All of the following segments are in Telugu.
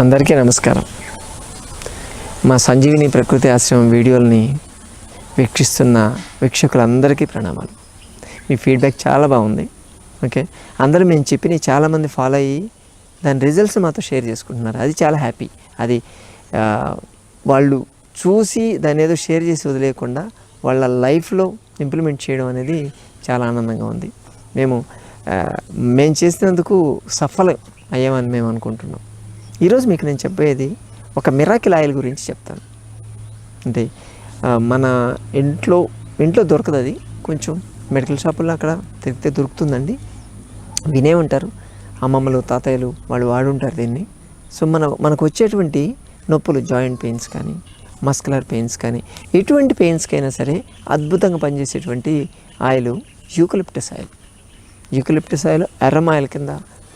అందరికీ నమస్కారం. మా సంజీవిని ప్రకృతి ఆశ్రమం వీడియోల్ని వీక్షిస్తున్న వీక్షకులందరికీ ప్రణామాలు. మీ ఫీడ్బ్యాక్ చాలా బాగుంది. ఓకే? అందరూ మేము చెప్పిన చాలామంది ఫాలో అయ్యి దాని రిజల్ట్స్ మాతో షేర్ చేసుకుంటున్నారు. అది చాలా హ్యాపీ. అది వాళ్ళు చూసి దాన్ని ఏదో షేర్ చేసి వదిలేయకుండా వాళ్ళ లైఫ్లో ఇంప్లిమెంట్ చేయడం అనేది చాలా ఆనందంగా ఉంది. మేము మేము చేసినందుకు సఫలం అయ్యామని మేము అనుకుంటున్నాం. ఈరోజు మీకు నేను చెప్పేది ఒక మిరాకిల్ ఆయిల్ గురించి చెప్తాను. అంటే మన ఇంట్లో ఇంట్లో దొరకదు అది. కొంచెం మెడికల్ షాపుల్లో అక్కడ తిరిగితే దొరుకుతుందండి. వినే ఉంటారు. అమ్మమ్మలు తాతయ్యలు వాళ్ళు వాడుంటారు దీన్ని. సో మన మనకు వచ్చేటువంటి నొప్పులు జాయింట్ పెయిన్స్ కానీ మస్కులర్ పెయిన్స్ కానీ ఎటువంటి పెయిన్స్కైనా సరే అద్భుతంగా పనిచేసేటువంటి oil eucalyptus oil. Eucalyptus oil ఎర్రమ్ oil కింద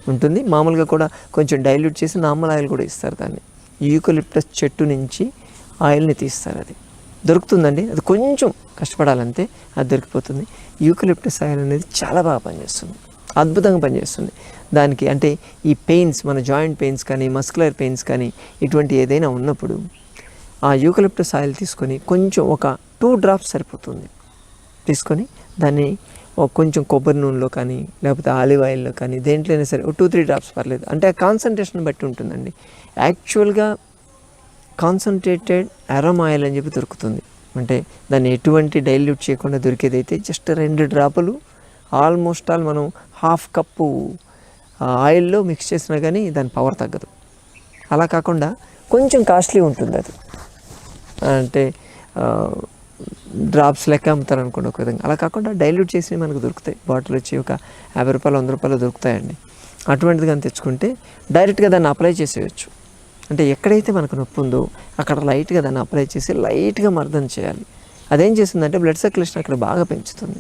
ఉంటుంది. మామూలుగా కూడా కొంచెం డైల్యూట్ చేసి నార్మల్ ఆయిల్ కూడా ఇస్తారు దాన్ని. యూకలిప్టస్ చెట్టు నుంచి ఆయిల్ని తీస్తారు అది. దొరుకుతుందండి. అది కొంచెం కష్టపడాలంటే అది దొరికిపోతుంది. యూకలిప్టస్ ఆయిల్ అనేది చాలా బాగా పనిచేస్తుంది. అద్భుతంగా పనిచేస్తుంది. దానికి అంటే ఈ పెయిన్స్ మన జాయింట్ పెయిన్స్ కానీ మస్కులర్ పెయిన్స్ కానీ ఇటువంటి ఏదైనా ఉన్నప్పుడు ఆ యూకలిప్టస్ ఆయిల్ తీసుకొని కొంచెం ఒక టూ డ్రాప్స్ సరిపోతుంది. తీసుకొని దాన్ని కొంచెం కొబ్బరి నూనెలో కానీ లేకపోతే ఆలివ్ ఆయిల్లో కానీ దేంట్లోనే సరే ఒక టూ త్రీ డ్రాప్స్ పర్లేదు. అంటే ఆ కాన్సన్ట్రేషన్ బట్టి ఉంటుందండి. యాక్చువల్గా కాన్సన్ట్రేటెడ్ అరమ్ ఆయిల్ అని చెప్పి దొరుకుతుంది. అంటే దాన్ని ఎటువంటి డైల్యూట్ చేయకుండా దొరికేది అయితే జస్ట్ రెండు డ్రాపులు ఆల్మోస్ట్ ఆల్ మనం హాఫ్ కప్పు ఆయిల్లో మిక్స్ చేసినా కానీ దాని పవర్ తగ్గదు. అలా కాకుండా కొంచెం కాస్ట్లీ ఉంటుంది అది. అంటే డ్రాప్స్ లెక్క అమ్ముతారు అనుకోండి ఒక విధంగా. అలా కాకుండా డైల్యూట్ చేసి మనకు దొరుకుతాయి. బాటిల్ వచ్చి ఒక యాభై రూపాయలు వంద రూపాయలు దొరుకుతాయండి. అటువంటిది కానీ తెచ్చుకుంటే డైరెక్ట్గా దాన్ని అప్లై చేసేయచ్చు. అంటే ఎక్కడైతే మనకు నొప్పి ఉందో అక్కడ లైట్గా దాన్ని అప్లై చేసి లైట్గా మర్దన చేయాలి. అదేం చేస్తుందంటే బ్లడ్ సర్క్యులేషన్ అక్కడ బాగా పెంచుతుంది.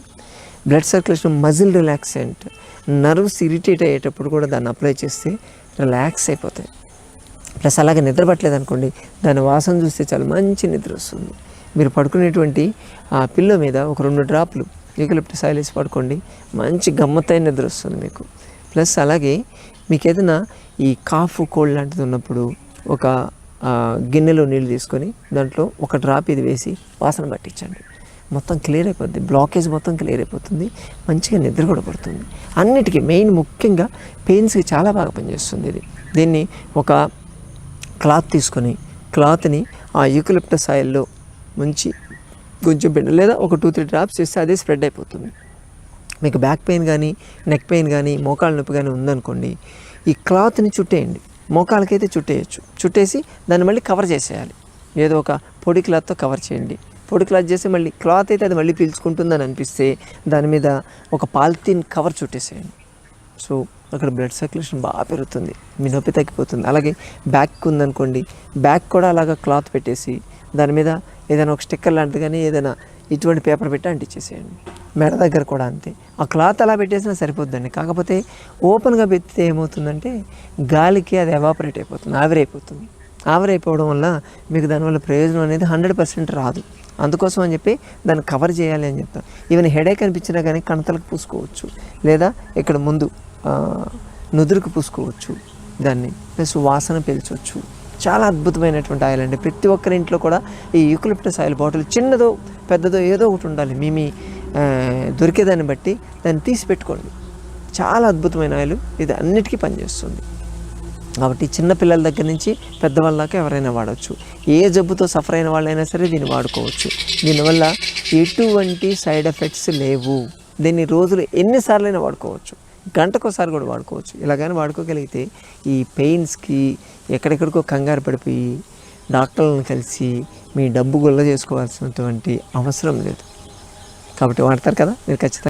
Blood circulation muscle relaxant nerves irritate అయ్యేటప్పుడు కూడా దాన్ని అప్లై చేస్తే రిలాక్స్ అయిపోతాయి. ప్లస్ అలాగే నిద్ర పట్టలేదు అనుకోండి దాని వాసన చూస్తే చాలా మంచి నిద్ర వస్తుంది. మీరు పడుకునేటువంటి ఆ పిల్లో మీద ఒక రెండు డ్రాప్లు యూకలిప్టస్ ఆయిల్ వేసి పడుకోండి. మంచి గమ్మత్తైన నిద్ర వస్తుంది మీకు. ప్లస్ అలాగే మీకు ఏదైనా ఈ కాఫ్ కోల్డ్ లాంటిది ఉన్నప్పుడు ఒక గిన్నెలో నీళ్ళు తీసుకొని దాంట్లో ఒక డ్రాప్ ఇది వేసి వాసన పట్టించండి. మొత్తం క్లియర్ అయిపోద్ది. బ్లాకేజ్ మొత్తం క్లియర్ అయిపోతుంది. మంచిగా నిద్ర కూడా పడుతుంది. అన్నిటికీ మెయిన్ ముఖ్యంగా పెయిన్స్కి చాలా బాగా పనిచేస్తుంది ఇది. దీన్ని ఒక క్లాత్ తీసుకొని క్లాత్ని ఆ యూకలిప్టస్ ఆయిల్లో మంచి కొంచెం పిండి లేదా ఒక టూ త్రీ డ్రాప్స్ చేస్తే అదే స్ప్రెడ్ అయిపోతుంది. మీకు బ్యాక్ పెయిన్ కానీ నెక్ పెయిన్ కానీ మోకాళ్ళ నొప్పి కానీ ఉందనుకోండి ఈ క్లాత్ని చుట్టేయండి. మోకాలకైతే చుట్టేయచ్చు. చుట్టేసి దాన్ని మళ్ళీ కవర్ చేసేయాలి. ఏదో ఒక పొడి క్లాత్తో కవర్ చేయండి. పొడి క్లాత్ చేసి మళ్ళీ క్లాత్ అయితే అది మళ్ళీ పీల్చుకుంటుందని అనిపిస్తే దాని మీద ఒక పాలిథిన్ కవర్ చుట్టేసేయండి. సో అక్కడ బ్లడ్ సర్క్యులేషన్ బాగా పెరుగుతుంది. మీ నొప్పి తగ్గిపోతుంది. అలాగే బ్యాక్ ఉందనుకోండి బ్యాక్ కూడా అలాగా క్లాత్ పెట్టేసి దాని మీద ఏదైనా ఒక స్టిక్కర్ లాంటిది కానీ ఏదైనా ఇటువంటి పేపర్ పెట్టి అంటించేసేయండి మెడ దగ్గర కూడా అంతే. ఆ క్లాత్ అలా పెట్టేసినా సరిపోద్దండి. కాకపోతే ఓపెన్గా పెట్టితే ఏమవుతుందంటే గాలికి అది ఎవాపరేట్ అయిపోతుంది ఆవిరైపోతుంది. ఆవిరైపోవడం వల్ల మీకు దానివల్ల ప్రయోజనం అనేది హండ్రెడ్ పర్సెంట్ రాదు. అందుకోసం అని చెప్పి దాన్ని కవర్ చేయాలి అని చెప్తాం ఈవెన్ హెడేక్ అనిపించినా కానీ కణతలకు పూసుకోవచ్చు. లేదా ఇక్కడ ముందు నుదురుకు పూసుకోవచ్చు. దాన్ని ప్లస్ వాసన పీల్చవచ్చు చాలా అద్భుతమైనటువంటి ఆయిల్ అండి. ప్రతి ఒక్కరి ఇంట్లో కూడా ఈ యూకలిప్టస్ ఆయిల్ బాటిల్ చిన్నదో పెద్దదో ఏదో ఒకటి ఉండాలి. మీ మీ దొరికేదాన్ని బట్టి దాన్ని తీసి పెట్టుకోండి. చాలా అద్భుతమైన ఆయిల్. ఇది అన్నిటికీ పనిచేస్తుంది. కాబట్టి చిన్న పిల్లల దగ్గర నుంచి పెద్దవాళ్ళ దాకా ఎవరైనా వాడవచ్చు ఏ జబ్బుతో సఫర్ అయిన వాళ్ళైనా సరే దీన్ని వాడుకోవచ్చు. దీనివల్ల ఎటువంటి సైడ్ ఎఫెక్ట్స్ లేవు. దీన్ని రోజులు ఎన్నిసార్లైనా వాడుకోవచ్చు. గంటకోసారి కూడా వాడుకోవచ్చు. ఇలాగైనా వాడుకోగలిగితే ఈ పెయిన్స్కి ఎక్కడెక్కడికో కంగారు పడిపోయి డాక్టర్లను కలిసి మీ డబ్బు గుల్ల చేసుకోవాల్సినటువంటి అవసరం లేదు. కాబట్టి వాడతారు కదా? మీరు ఖచ్చితంగా